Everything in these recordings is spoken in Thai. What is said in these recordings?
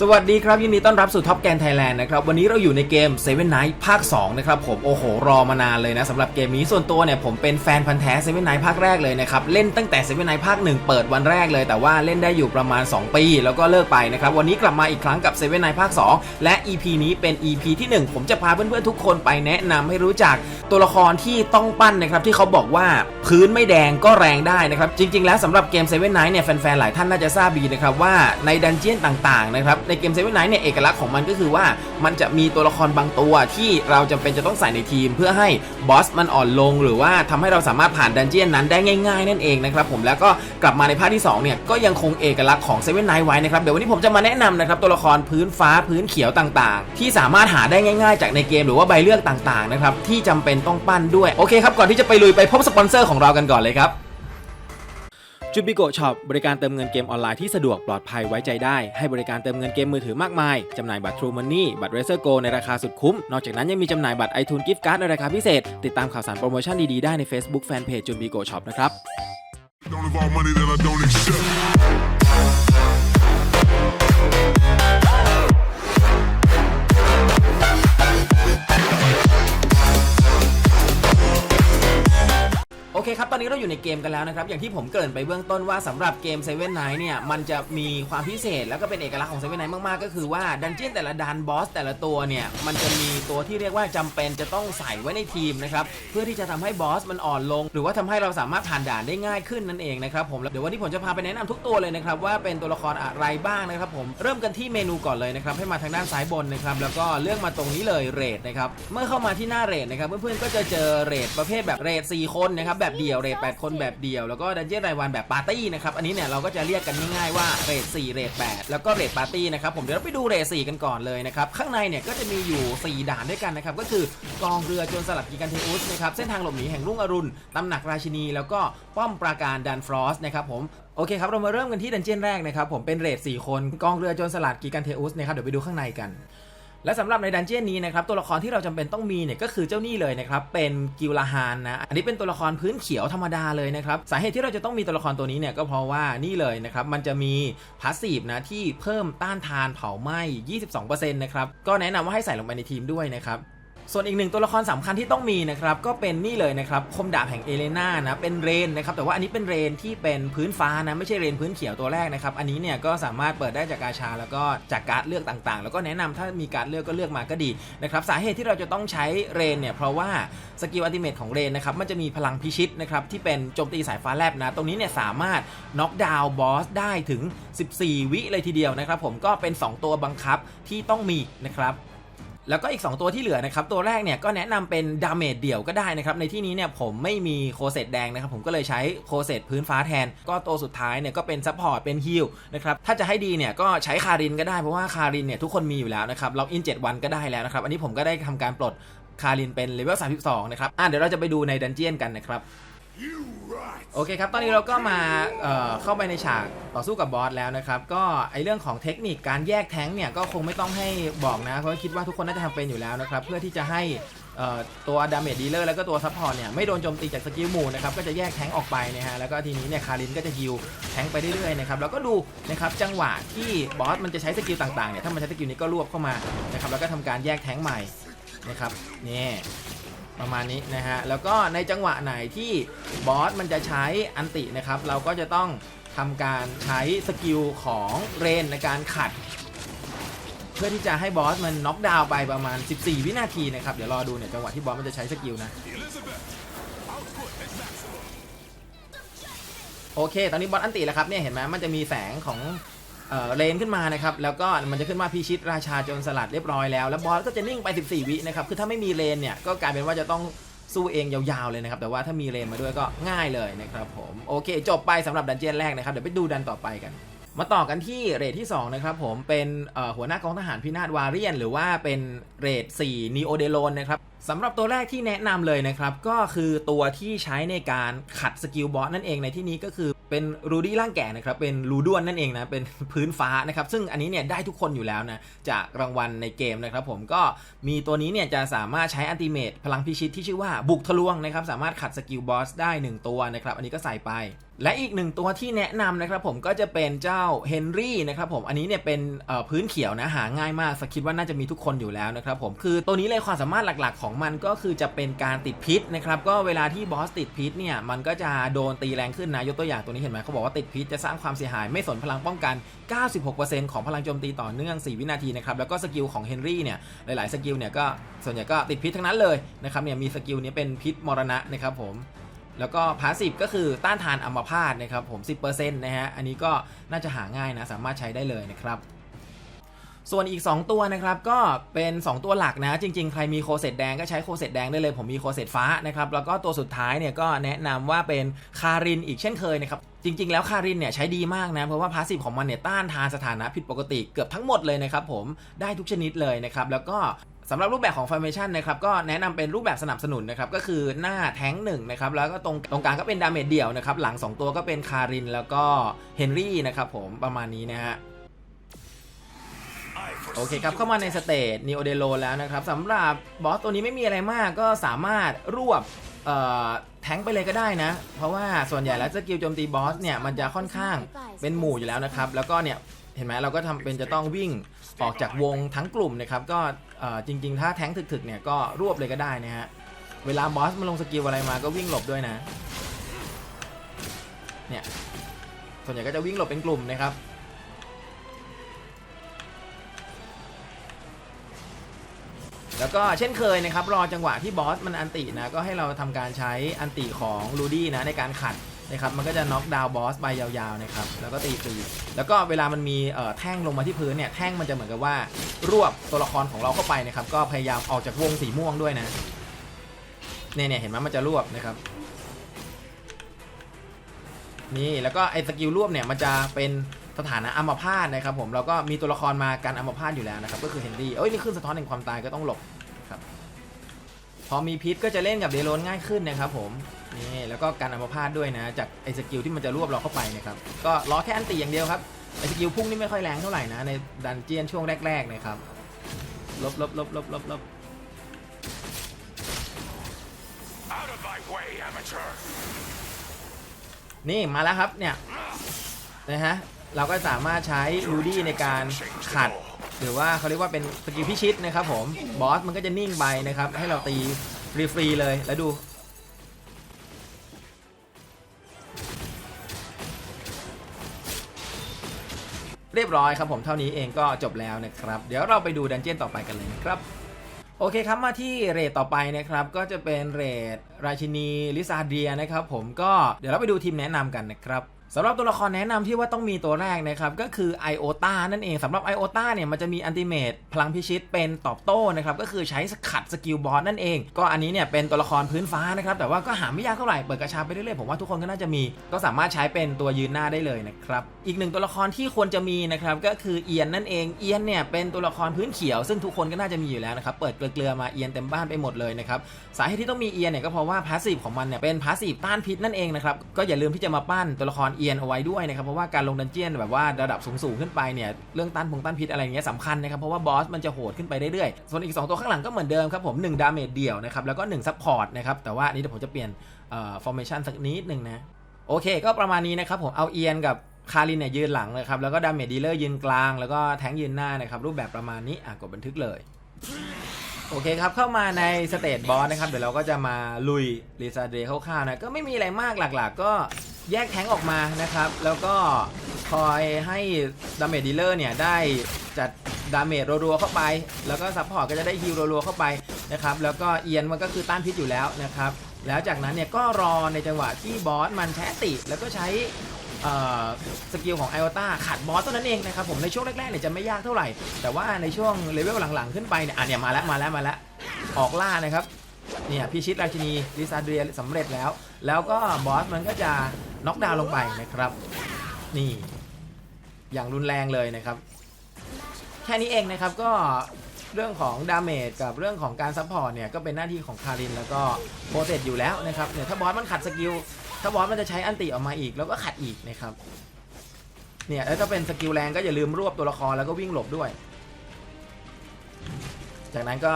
สวัสดีครับ ยินดีต้อนรับสู่ท็อปแกนไทยแลนด์นะครับ วันนี้เราอยู่ในเกม Seven Night ภาค 2 นะครับผมโอ้โห รอมานานเลยนะสำหรับเกมนี้ส่วนตัวเนี่ย ผมเป็นแฟนพันธ์แท้ Seven Night ภาคแรกเลยนะครับ เล่นตั้งแต่ Seven Night ภาค 1 เปิดวันแรกเลย แต่ว่าเล่นได้อยู่ประมาณ 2 ปี แล้วก็เลิกไปนะครับ วันนี้กลับมาอีกครั้งกับ Seven Night ภาค 2 และ EP นี้เป็น EP ที่ 1 ผมจะพาเพื่อนๆทุกคนไปแนะนำให้รู้จักตัวละครที่ต้องปั้นนะครับที่เขาบอกว่าพื้นไม่แดงก็แรงได้นะครับจริง ๆ แล้วสำหรับเกม Seven Night เนี่ยแฟนๆหลายท่านน่าจะทราบดีนะครับว่าในดันเจียนต่างๆนะครับในเกม Seven Night เนี่ยเอกลักษณ์ของมันก็คือว่ามันจะมีตัวละครบางตัวที่เราจำเป็นจะต้องใส่ในทีม เพื่อให้บอสมันอ่อนลง หรือว่าทำให้เราสามารถผ่านดันเจียนนั้นได้ง่าย ๆ นั่นเองนะครับผมแล้วก็กลับมาในภาคที่2เนี่ยก็ยังคงเอกลักษณ์ของ Seven Night ไว้นะครับเดี๋ยววันนี้ผมจะมาแนะนำนะครับตัวละครพื้นฟ้าพื้นเขียวต่างๆ ที่สามารถหาได้ง่ายๆ จากในเกมหรือว่าใบเลือกต่างๆนะครับที่จำเป็นต้องปั้นด้วยโอเคครับก่อนที่จะไปลุยไปพบสปอนเซอร์ของเรากันก่อนเลยครับ จูบิโกช็อปบริการเติมเงินเกมออนไลน์ที่สะดวกปลอดภัยไว้ใจได้ ให้บริการเติมเงินเกมมือถือมากมาย จำหน่ายบัตร True Money บัตร Razer Go ในราคาสุดคุ้ม นอกจากนั้นยังมีจำหน่ายบัตร iTunes Gift Card ในราคาพิเศษ ติดตามข่าวสารโปรโมชั่นดี ๆ ได้ใน Facebook Fanpage จูบิโกช็อปนะครับ Don't involve money that I don't accept. อเคครับตอนนี้เราอยู่ในเกมกันแล้วนะครับอย่างที่ผมเกริ่นไปเบื้องต้นว่าสำหรับเกม Seven Night เนี่ยมันจะมีความพิเศษแล้วก็เป็นเอกลักษณ์ของ Seven Night มากๆก็คือว่าดันเจี้ยนแต่ละดันบอสแต่ละตัวเนี่ยมันจะมีตัวที่เรียกว่าจำเป็นจะต้องใส่ไว้ในทีมนะครับเพื่อที่จะทำให้บอสมันอ่อนลง หรือว่าทำให้เราสามารถผ่านด่านได้ง่ายขึ้นนั่นเองนะครับผมเดี๋ยววันนี้ผมจะพาไปแนะนำทุกตัวเลยนะครับว่าเป็นตัวละครอะไรบ้างนะครับผมเริ่มกันที่เมนูก่อนเลยนะครับให้มาทางด้านซ้ายบนนะครับแล้วก็เลือกมาตรงนี้เลยเรทนะครับเมื่อเข้ามาที่หน้าเรทนะครับเพื่อนๆก็จะเจอเรทประเภทแบบเรท4คนนะครับแบบเดี่ยวเรท8คนแบบเดี่ยวแล้วก็ดันเจี้ยนรายวันแบบปาร์ตี้นะครับอันนี้เนี่ยเราก็จะเรียกกันง่ายๆว่าเรท4เรท8แล้วก็เรทปาร์ตี้นะครับผมเดี๋ยวเราไปดูเรท4กันก่อนเลยนะครับข้างในเนี่ยก็จะมีอยู่ 4 ด่านด้วยกันนะครับก็คือกองเรือโจรสลัดกิกันเทอุสนะครับเส้นทางหลบหนีแห่งรุ่งอรุณตำหนักราชินี แล้วก็ป้อมปราการดันฟรอสนะครับผมโอเคครับ เรามาเริ่มกันที่ดันเจี้ยนแรกนะครับ ผมเป็นเรท4คนกองเรือโจรสลัดกิกันเทอุสนะครับ เดี๋ยวไปดูข้างในกัน และสำหรับในดันเจี้ยนนี้นะครับตัวละครที่เราจำเป็นต้องมีเนี่ยก็คือเจ้านี่เลยนะครับเป็นกิลลาฮานนะอันนี้เป็นตัวละครพื้นเขียวธรรมดาเลยนะครับสาเหตุที่เราจะต้องมีตัวละครตัวนี้เนี่ยก็เพราะว่านี่เลยนะครับมันจะมีพาสซีฟนะที่เพิ่มต้านทานเผาไหม้ 22%นะครับก็แนะนำว่าให้ใส่ลงไปในทีมด้วยนะครับ ส่วนอีกหนึ่งตัวละครสำคัญที่ต้องมีนะครับก็เป็นนี่เลยนะครับคมดาบแห่งเอเลนานะเป็นเรนนะครับแต่ว่าอันนี้เป็นเรนที่เป็นพื้นฟ้านะไม่ใช่เรนพื้นเขียวตัวแรกนะครับอันนี้เนี่ยก็สามารถเปิดได้จากกาชา แล้วก็จากการ์ดเลือกต่างๆ แล้วก็แนะนำถ้ามีการดเลือกก็เลือกมาก็ดีนะครับสาเหตุที่เราจะต้องใช้เรนเนี่ยเพราะว่าสกิลอัติเมทของเรนนะครับมันจะมีพลังพิชิตนะครับที่เป็นโจมตีสายฟ้าแลบนะตรงนี้เนี่ยสามารถน็อกดาวน์บอสได้ถึง 14 วิเลยทีเดียวนะครับผมก็เป็น 2 ตัวบังคับที่ต้องมีนะครับ แล้วก็อีก 2 ตัวที่เหลือนะครับ ตัวแรกเนี่ยก็แนะนำเป็นดาเมจเดี่ยวก็ได้นะครับ ในที่นี้เนี่ยผมไม่มีโคเซตแดงนะครับ ผมก็เลยใช้โคเซตพื้นฟ้าแทน ก็ตัวสุดท้ายเนี่ยก็เป็นซัพพอร์ตเป็นฮิลนะครับ ถ้าจะให้ดีเนี่ยก็ใช้คารินก็ได้เพราะว่าคารินเนี่ยทุกคนมีอยู่แล้วนะครับล็อกอิน 7 วันก็ได้แล้วนะครับ อันนี้ผมก็ได้ทำการปลดคารินเป็นเลเวล32นะครับอะเดี๋ยวเราจะไปดูในดันเจียนกันนะครับ โอเคครับ ตอนนี้เราก็มาเเข้าไปในฉากต่อสู้กับบอสแล้วนะครับ ก็ไอเรื่องของเทคนิคการแยกแท้งเนี่ยก็คงไม่ต้องให้บอกนะ เพราะคิดว่าทุกคนน่าจะทำเป็นอยู่แล้วนะครับ เพื่อที่จะให้ตัวดาเมจดีลเลอร์แล้วก็ตัวซัพพอร์ตเนี่ยไม่โดนโจมตีจากสกิลหมู่นะครับก็จะแยกแท้งออกไปนะฮะแล้วก็ทีนี้เนี่ยคารินก็จะฮิลแท้งไปเรื่อยๆนะครับแล้วก็ดูนะครับจังหวะที่บอสมันจะใช้สกิลต่างๆเนี่ยถ้ามันใช้สกิลนี้ก็รวบเข้ามานะครับแล้วก็ทำการแยกแท้งใหม่นะครับนี่ ประมาณนี้นะฮะ แล้วก็ในจังหวะไหนที่บอสมันจะใช้อันตินะครับ เราก็จะต้องทำการใช้สกิลของเรนในการขัด เพื่อที่จะให้บอสมันน็อกดาวน์ไปประมาณ 14 วินาทีนะครับ เดี๋ยวรอดูเนี่ยจังหวะที่บอสมันจะใช้สกิลนะ โอเค ตอนนี้บอสอันติแล้วครับเนี่ยเห็นไหมมันจะมีแสงของ เอ่อเลนขึ้นมานะครับ แล้วก็มันจะขึ้นมาพิชิตราชาโจรสลัดเรียบร้อยแล้ว แล้วบอสก็จะนิ่งไป 14 วินะครับ คือถ้าไม่มีเลนเนี่ยก็กลายเป็นว่าจะต้องสู้เองยาวๆเลยนะครับ แต่ว่าถ้ามีเลนมาด้วยก็ง่ายเลยนะครับผม โอเค จบไปสำหรับดันเจียนแรกนะครับ เดี๋ยวไปดูดันต่อไปกัน มาต่อกันที่เรทที่ 2 นะครับผม เป็นเอ่อหัวหน้ากองทหารพินาศวาเรียน หรือว่าเป็นเรท4นีโอเดโลนนะครับสำหรับตัวแรกที่แนะนำเลยนะครับ ก็คือตัวที่ใช้ในการขัดสกิลบอสนั่นเองในที่นี้ก็คือ เป็นรูดี้ร่างแก่นะครับ เป็นรูด้วนนั่นเองนะ เป็นพื้นฟ้านะครับ ซึ่งอันนี้เนี่ยได้ทุกคนอยู่แล้วนะ จากรางวัลในเกมนะครับ ผมก็มีตัวนี้เนี่ยจะสามารถใช้อันติเมตพลังพิชิตที่ชื่อว่าบุกทะลวงนะครับ สามารถขัดสกิลบอสได้ 1 ตัวนะครับ อันนี้ก็ใส่ไปและอีกหนึ่งตัวที่แนะนำนะครับผมก็จะเป็นเจ้าเฮนรี่นะครับผมอันนี้เนี่ยเป็นพื้นเขียวนะหาง่ายมากสกคิดว่าน่าจะมีทุกคนอยู่แล้วนะครับผมคือตัวนี้เลยความสามารถหลักๆ ของมันก็คือจะเป็นการติดพิษนะครับก็เวลาที่บอสติดพิษเนี่ยมันก็จะโดนตีแรงขึ้นนะยกตัวอย่างตัวนี้เห็นไหมเขาบอกว่าติดพิษจะสร้างความเสียหายไม่สนพลังป้องกัน 96%ของพลังโจมตีต่อเนื่อง 4 วินาทีนะครับแล้วก็สกิลของเฮนรี่เนี่ยหลายๆสกิลเนี่ยก็ส่วนใหญ่ก็ติดพิษทั้งนั้นเลยนะครับเนี่ยมีสกิลนี้เป็นพิษมรณะนะครับผม แล้วก็พาสซีฟก็คือต้านทานอัมพาตนะครับผม 10%นะฮะ อันนี้ก็น่าจะหาง่ายนะ สามารถใช้ได้เลยนะครับ ส่วนอีก 2 ตัวนะครับก็เป็น 2 ตัวหลักนะ จริง ๆ ใครมีโคเซตแดงก็ใช้โคเซตแดงได้เลย ผมมีโคเซตฟ้านะครับ แล้วก็ตัวสุดท้ายเนี่ยก็แนะนำว่าเป็นคารินอีกเช่นเคยนะครับจริง ๆ แล้วคารินเนี่ยใช้ดีมากนะ เพราะว่าพาสซีฟของมันเนี่ยต้านทานสถานะผิดปกติเกือบทั้งหมดเลยนะครับผมได้ทุกชนิดเลยนะครับแล้วก็ สำหรับรูปแบบของ Formation นะครับก็แนะนำเป็นรูปแบบสนับสนุนนะครับก็คือหน้าแท้งหนึ่งนะครับแล้วก็ตรงตรงกลางก็เป็นดาเมจเดี่ยวนะครับหลัง 2 ตัวก็เป็นคารินแล้วก็เฮนรี่นะครับผมประมาณนี้นะฮะโอเคครับ เข้ามาในสเตจนีโอเดโลแล้วนะครับสำหรับบอสตัวนี้ไม่มีอะไรมากก็สามารถรวบแทงไปเลยก็ได้นะ เพราะว่าส่วนใหญ่แล้วสกิลโจมตีบอสเนี่ยมันจะค่อนข้างเป็นหมู่อยู่แล้วนะครับ แล้วก็เนี่ยเห็นไหมเราก็ทำเป็นจะต้องวิ่งออกจากวงทั้งกลุ่มนะครับ ก็ จริง ๆ ถ้าแทงถึกๆเนี่ยก็รวบเลยก็ได้นะฮะ เวลาบอสมันลงสกิลอะไรมาก็วิ่งหลบด้วยนะ เนี่ย ส่วนใหญ่ก็จะวิ่งหลบเป็นกลุ่มนะครับ แล้วก็เช่นเคยนะครับ รอจังหวะที่บอสมันอันตินะ ก็ให้เราทำการใช้อันติของลูดี้นะในการขัด นะครับมันก็จะน็อกดาวน์บอสไปยาวๆนะครับแล้วก็ตีฟรีแล้วก็เวลามันมีเอ่อแท่งลงมาที่พื้นเนี่ยแท่งมันจะเหมือนกับว่ารวบตัวละครของเราเข้าไปนะครับก็พยายามออกจากวงสีม่วงด้วยนะเนี่ยเนี่ยเห็นไหมมันจะรวบนะครับนี่แล้วก็ไอ้สกิลรวบเนี่ยมันจะเป็นสถานะอัมพาตนะครับผมแล้วก็มีตัวละครมากันอัมพาตอยู่แล้วนะครับก็คือเฮนรี่เอ้ยนี่ขึ้นสะท้อนแห่งความตายก็ต้องหลบครับ พอมีพิษก็จะเล่นกับเดโรนง่ายขึ้นนะครับผมนี่แล้วก็การอัมพาตด้วยนะ จากไอ้สกิลที่มันจะรวบเราเข้าไปนะครับก็รอแค่อันตีอย่างเดียวครับไอ้สกิลพุ่งนี่ไม่ค่อยแรงเท่าไหร่นะในดันเจียนช่วงแรกๆนะครับลบลบลบลบลบลบ Out of my way, amateur. นี่มาแล้วครับเนี่ยนะฮะเราก็สามารถใช้ลูดี้ในการขัด หรือว่าเขาเรียกว่าเป็นสกิลพิชิตนะครับผมบอสมันก็จะนิ่งไปนะครับ ให้เราตีฟรีๆเลยแล้วดูเรียบร้อยครับผมเท่านี้เองก็จบแล้วนะครับ เดี๋ยวเราไปดูดันเจี้ยนต่อไปกันเลยนะครับ โอเคครับมาที่เรทต่อไปนะครับก็จะเป็นเรทราชินีลิซาเดียนะครับผมก็เดี๋ยวเราไปดูทีมแนะนำกันนะครับ สำหรับตัวละครแนะนำที่ว่าต้องมีตัวแรกนะครับ ก็คือไอโอตานั่นเองสำหรับไอโอตาเนี่ยมันจะมีอันติเมตพลังพิชิตเป็นตอบโต้นะครับก็คือใช้สขัดสกิลบอสนั่นเอง ก็อันนี้เนี่ยเป็นตัวละครพื้นฟ้านะครับแต่ว่าก็หาไม่ยากเท่าไหร่เปิดกระชาไปเรื่อยๆผมว่าทุกคนก็น่าจะมี ก็สามารถใช้เป็นตัวยืนหน้าได้เลยนะครับอีกหนึ่งตัวละครที่ควรจะมีนะครับก็คือเอียนนั่นเองเอียนเนี่ยเป็นตัวละครพื้นเขียว ซึ่งทุกคนก็น่าจะมีอยู่แล้วนะครับเปิดเกลือมาเอียนเต็มบ้านไปหมดเลยนะครับสาเหตุที่ต้องมีเอียนเนี่ยก็เพราะว่าพาสซีฟของมันเนี่ยเป็นพาสซีฟต้านพิษนั่นเองนะครับก็อย่าลืมที่จะมาปั้นตัวละครเอียนเอาไว้ด้วยนะครับเพราะว่าการลงดันเจียนแบบว่าระดับสูงๆขึ้นไปเนี่ยเรื่องต้านพงต้านพิษอะไรเงี้ยสำคัญนะครับเพราะว่าบอสมันจะโหดขึ้นไปเรื่อยๆส่วนอีก 2 ตัวข้างหลังก็เหมือนเดิมครับผม1ดาเมจเดี่ยวนะครับแล้วก็1ซัพพอร์ตนะครับแต่ว่านี้เดี๋ยวผมจะเปลี่ยนเอ่อ formation สักนิดหนึ่งนะโอเค ก็ประมาณนี้นะครับผมเอาเอียนกับคารินเนี่ยยืนหลังเลยครับแล้วก็ดาเมจดีลเลอร์ยืนกลาง แล้วก็แทงยืนหน้านะครับรูปแบบประมาณนี้อะกดบันทึกเลยโอเคครับ เข้ามาในสเตจบอสนะครับ เดี๋ยวเราก็จะมาลุยลิซาเดย์คร่าวๆนะ ก็ไม่มีอะไรมากหลักๆ ก็ แยกแทงออกมานะครับ แล้วก็คอยให้ดาเมจดีลเลอร์เนี่ยได้จัดดาเมจรัวๆเข้าไป แล้วก็ซัพพอร์ตก็จะได้ฮิลรัวๆเข้าไปนะครับ แล้วก็เอียนมันก็คือต้านพิษอยู่แล้วนะครับ แล้วจากนั้นเนี่ยก็รอในจังหวะที่บอสมันแช้ติ แล้วก็ใช้สกิลของไอโอตาขัดบอสเท่านั้นเองนะครับผมในช่วงแรกๆเนี่ยจะไม่ยากเท่าไหร่ แต่ว่าในช่วงเลเวลหลังๆขึ้นไปเนี่ยอะเนี่ยมาแล้วมาแล้วมาแล้วออกล่านะครับเนี่ยพิชิตราชินีลิซาเดรียสำเร็จแล้ว แล้วก็บอสมันก็จะ น็อกดาวน์ลงไปนะครับ นี่ อย่างรุนแรงเลยนะครับ แค่นี้เองนะครับก็เรื่องของดาเมจกับเรื่องของการซัพพอร์ตเนี่ยก็เป็นหน้าที่ของคารินแล้วก็โปรเซสอยู่แล้วนะครับเนี่ยถ้าบอสมันขัดสกิลถ้าบอสมันจะใช้อันติออกมาอีกแล้วก็ขัดอีกนะครับเนี่ยแล้วถ้าเป็นสกิลแรงก็อย่าลืมรวบตัวละครแล้วก็วิ่งหลบด้วย จากนั้นก็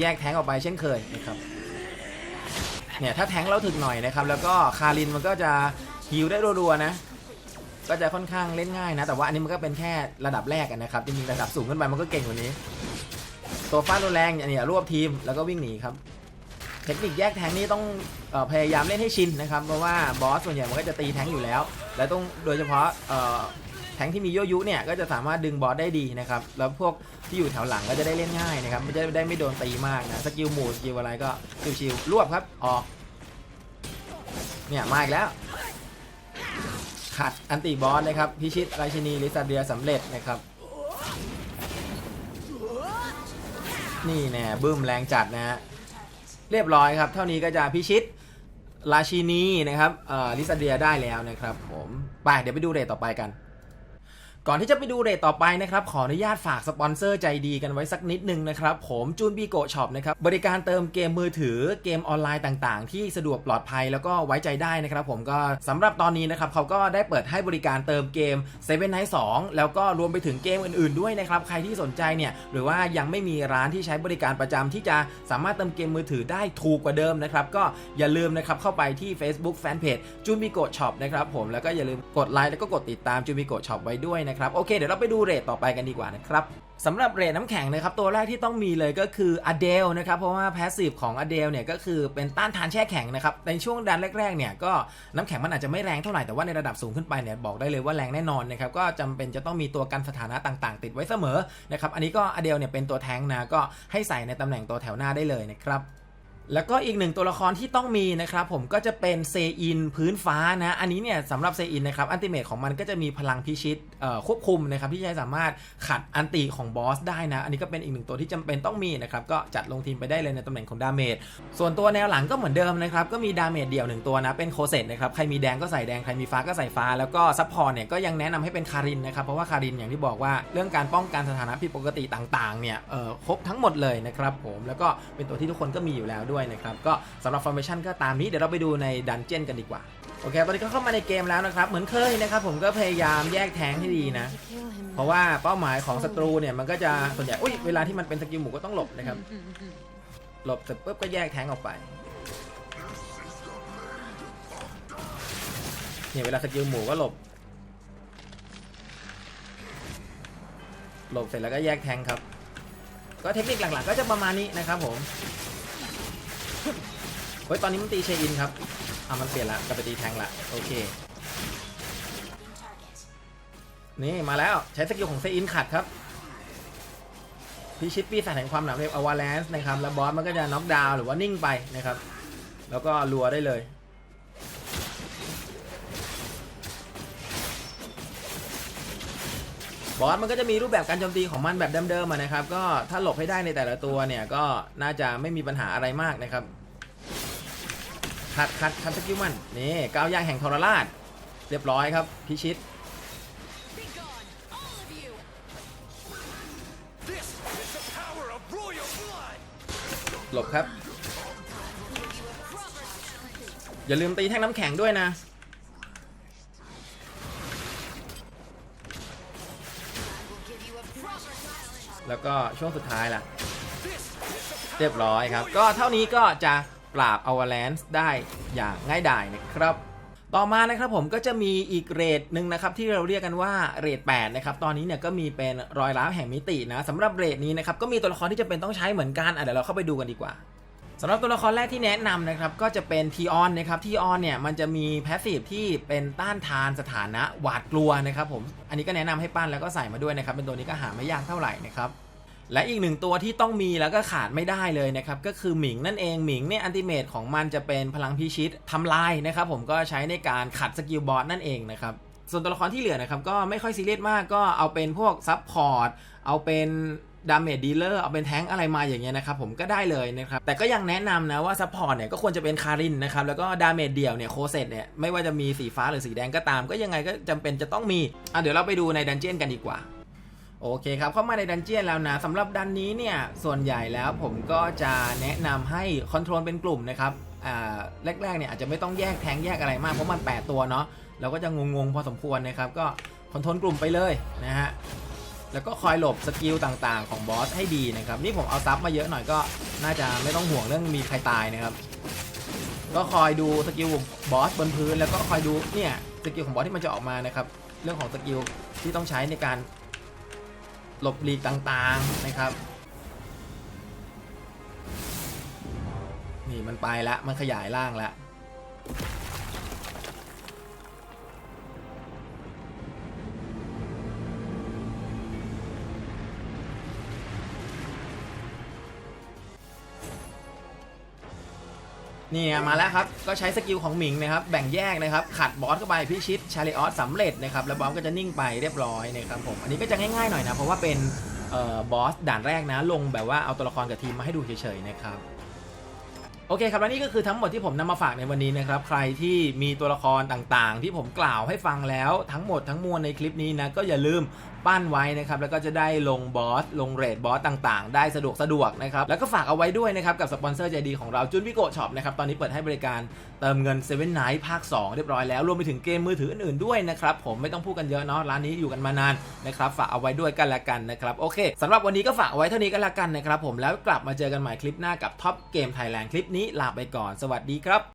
แยกแทงออกไปเช่นเคยนะครับเนี่ยถ้าแทงเราถึกหน่อยนะครับแล้วก็คารินมันก็จะ ฮิวได้รัวๆนะ ก็จะค่อนข้างเล่นง่ายนะ แต่ว่าอันนี้มันก็เป็นแค่ระดับแรกนะครับจริงๆระดับสูงขึ้นไปมันก็เก่งกว่านี้ ตัวฟาดรุนแรงเนี่ยรวบทีมแล้วก็วิ่งหนีครับ เทคนิคแยกแทงนี่ต้องออพยายามเล่นให้ชินนะครับ เพราะว่าบอสส่วนใหญ่มันก็จะตีแทงอยู่แล้ว แล้วต้องโดยเฉพาะแทงที่มีโยยุเนี่ยก็จะสามารถดึงบอสได้ดีนะครับ แล้วพวกที่อยู่แถวหลังก็จะได้เล่นง่ายนะครับมันจะได้ไม่โดนตีมากนะสกิลหมู่สกิลอะไรก็ชิวๆรวบครับออกเนี่ยมาอีกแล้ว ขัดอันติบอสนะครับ พิชิตราชินีลิซาเดียสำเร็จนะครับ นี่แน่บึ้มแรงจัดนะฮะเรียบร้อยครับ เท่านี้ก็จะพิชิตราชินีนะครับลิซาเดียได้แล้วนะครับผม ไปเดี๋ยวไปดูเรทต่อไปกัน ก่อนที่จะไปดูเรทต่อไปนะครับ ขออนุญาตฝากสปอนเซอร์ใจดีกันไว้สักนิดนึงนะครับ ผมจูนบีโกช็อปนะครับ บริการเติมเกมมือถือเกมออนไลน์ต่างๆ ที่สะดวกปลอดภัยแล้วก็ไว้ใจได้นะครับ ผมก็สำหรับตอนนี้นะครับเขาก็ได้เปิดให้บริการเติมเกม Seven Night 2แล้วก็รวมไปถึงเกมอื่นๆด้วยนะครับ ใครที่สนใจเนี่ยหรือว่ายังไม่มีร้านที่ใช้บริการประจำที่จะสามารถเติมเกมมือถือได้ถูกกว่าเดิมนะครับก็อย่าลืมนะครับเข้าไปที่ Facebook Fanpage จูนบีโกช็อปนะครับผมแล้วก็อย่าลืมกดไลค์แล้วก็กดติดตามจูนบีโกช็อปไว้ด้วยนะครับโอเคเดี๋ยวเราไปดูเรทต่อไปกันดีกว่านะครับสำหรับเรทน้ำแข็งนะครับตัวแรกที่ต้องมีเลยก็คืออเดลนะครับเพราะว่าแพสซีฟของอเดลเนี่ยก็คือเป็นต้านทานแช่แข็งนะครับในช่วงดันแรกๆเนี่ยก็น้ำแข็งมันอาจจะไม่แรงเท่าไหร่แต่ว่าในระดับสูงขึ้นไปเนี่ยบอกได้เลยว่าแรงแน่นอนนะครับก็จำเป็นจะต้องมีตัวกันสถานะต่างๆ ติดไว้เสมอนะครับอันนี้ก็อเดลเนี่ยเป็นตัวแทงนะก็ให้ใส่ในตำแหน่งตัวแถวหน้าได้เลยนะครับ แล้วก็อีกหนึ่งตัวละครที่ต้องมีนะครับผมก็จะเป็นเซอินพื้นฟ้านะ อันนี้เนี่ยสำหรับเซอินนะครับอันติเมทของมันก็จะมีพลังพิชิตควบคุมนะครับที่จะสามารถขัดอันติของบอสได้นะ อันนี้ก็เป็นอีกหนึ่งตัวที่จำเป็นต้องมีนะครับก็จัดลงทีมไปได้เลยในตำแหน่งของดาเมจส่วนตัวแนวหลังก็เหมือนเดิมนะครับก็มีดาเมจเดี่ยวหนึ่งตัวนะเป็นโคเซตนะครับใครมีแดงก็ใส่แดงใครมีฟ้าก็ใส่ฟ้า แล้วก็ซัพพอร์ตเนี่ยก็ยังแนะนำให้เป็นคารินนะครับเพราะว่าคารินอย่างที่บอกว่าเรื่องการป้องกันสถานะผิดปกติต่างๆเนี่ยครบทั้งหมดเลยนะครับผมแล้วก็เป็นตัวที่ทุกคนก็มีอยู่แล้วด้วยนะครับ ก็สำหรับฟอร์เมชันก็ตามนี้เดี๋ยวเราไปดูในดันเจี้ยนกันดีกว่า โอเค ตอนนี้ก็เข้ามาในเกมแล้วนะครับ เหมือนเคยนะครับ ผมก็พยายามแยกแทงให้ดีนะ เพราะว่าเป้าหมายของศัตรูเนี่ยมันก็จะส่วนใหญ่อุ้ยเวลาที่มันเป็นสกิลหมูก็ต้องหลบนะครับ หลบเสร็จปุ๊บก็แยกแทงออกไปเนี่ยเวลาสกิลหมูก็หลบ หลบเสร็จแล้วก็แยกแทงครับ ก็เทคนิคหลักๆ ก็จะประมาณนี้นะครับผม เฮ้ย ตอนนี้มันตีเชอินครับอะมันเปลี่ยนละจะไปตีแทงละ โอเค นี่ มาแล้วใช้สกิลของเซอินขัดครับ พิชิตปีศาจแห่งความหนาวเรียบอวาแลนซ์นะครับ แล้วบอสมันก็จะน็อกดาวน์หรือว่านิ่งไปนะครับ แล้วก็รัวได้เลย บอสมันก็จะมีรูปแบบการโจมตีของมันแบบเดิมๆนะครับ ก็ถ้าหลบให้ได้ในแต่ละตัวเนี่ยก็น่าจะไม่มีปัญหาอะไรมากนะครับคัดคัดคัดสกิลมันนี่ก้าวย่างแห่งทรราช เรียบร้อยครับพิชิตหลบครับ อย่าลืมตีแท่งน้ำแข็งด้วยนะ แล้วก็ช่วงสุดท้ายล่ะ เรียบร้อยครับ ก็เท่านี้ก็จะปราบอวาแลนซ์ได้อย่างง่ายดายนะครับ ต่อมานะครับผมก็จะมีอีกเรทหนึ่งนะครับที่เราเรียกกันว่าเรท8นะครับตอนนี้เนี่ยก็มีเป็นรอยร้าวแห่งมิตินะสำหรับเรทนี้นะครับก็มีตัวละครที่จะเป็นต้องใช้เหมือนกันอะเดี๋ยวเราเข้าไปดูกันดีกว่า สำหรับตัวละครแรกที่แนะนำนะครับก็จะเป็นทีออนนะครับทีออนเนี่ยมันจะมีแพสซีฟที่เป็นต้านทานสถานะหวาดกลัวนะครับผมอันนี้ก็แนะนำให้ปั้นแล้วก็ใส่มาด้วยนะครับเป็นตัวนี้ก็หาไม่ยากเท่าไหร่นะครับและอีกหนึ่งตัวที่ต้องมีแล้วก็ขาดไม่ได้เลยนะครับก็คือหมิงนั่นเองหมิงเนี่ยอันติเมตของมันจะเป็นพลังพิชิตทำลายนะครับผมก็ใช้ในการขัดสกิลบอสนั่นเองนะครับส่วนตัวละครที่เหลือนะครับก็ไม่ค่อยซีเรียสมากก็เอาเป็นพวกซับพอร์ตเอาเป็น ดาเมจดีลเลอร์เอาเป็นแท้งอะไรมาอย่างเงี้ยนะครับผมก็ได้เลยนะครับแต่ก็ยังแนะนำนะว่าซัพพอร์ตเนี่ยก็ควรจะเป็นคารินนะครับแล้วก็ดาเมจเดี่ยวเนี่ยโคเซตเนี่ยไม่ว่าจะมีสีฟ้าหรือสีแดงก็ตาม ก็ยังไงก็จำเป็นจะต้องมีอะเดี๋ยวเราไปดูในดันเจียนกันดีกว่าโอเคครับเข้ามาในดันเจียนแล้วนะสำหรับดันนี้เนี่ยส่วนใหญ่แล้วผมก็จะแนะนำให้คอนโทรลเป็นกลุ่มนะครับอ่าแรกๆเนี่ยอาจจะไม่ต้องแยกแทงแยกอะไรมากเพราะมัน 8 ตัวเนาะเราก็จะงงๆพอสมควรนะครับ ก็คอนโทรลกลุ่มไปเลยนะฮะ แล้วก็คอยหลบสกิลต่างๆ ของบอสให้ดีนะครับ นี่ผมเอาซับมาเยอะหน่อยก็น่าจะไม่ต้องห่วงเรื่องมีใครตายนะครับ ก็คอยดูสกิลบอสบนพื้น แล้วก็คอยดูเนี่ยสกิลของบอสที่มันจะออกมานะครับ เรื่องของสกิลที่ต้องใช้ในการหลบหลีกต่างๆนะครับนี่มันไปละมันขยายร่างละ นี่มาแล้วครับ ก็ใช้สกิลของหมิงนะครับ แบ่งแยกนะครับ ขัดบอสเข้าไปพิชิตชาริออสสำเร็จนะครับ แล้วบอสก็จะนิ่งไปเรียบร้อยนะครับผม อันนี้ก็จะง่ายๆหน่อยนะ เพราะว่าเป็นออบอสด่านแรกนะ ลงแบบว่าเอาตัวละครกับทีมมาให้ดูเฉยๆนะครับ โอเคครับและนี่ก็คือทั้งหมดที่ผมนำมาฝากในวันนี้นะครับ ใครที่มีตัวละครต่างๆ ที่ผมกล่าวให้ฟังแล้วทั้งหมดทั้งมวลในคลิปนี้นะ ก็อย่าลืมปั้นไว้นะครับแล้วก็จะได้ลงบอสลงเรทบอสต่างๆ ได้สะดวกสะดวกนะครับแล้วก็ฝากเอาไว้ด้วยนะครับกับสปอนเซอร์ใจดีของเราจุนวิโกช็อปนะครับตอนนี้เปิดให้บริการเติมเงิน7 Night ภาค 2 เรียบร้อยแล้วรวมไปถึงเกมมือถืออื่นๆด้วยนะครับผมไม่ต้องพูดกันเยอะเนาะร้านนี้อยู่กันมานานนะครับฝากเอาไว้ด้วยกันละกันนะครับโอเคสำหรับวันนี้ก็ฝากเอาไว้เท่านี้กันละกันนะครับผมแล้วกลับมาเจอกันใหม่คลิปหน้ากับท็อปเกมไทยแลนด์คลิปนี้ลาไปก่อนสวัสดีครับ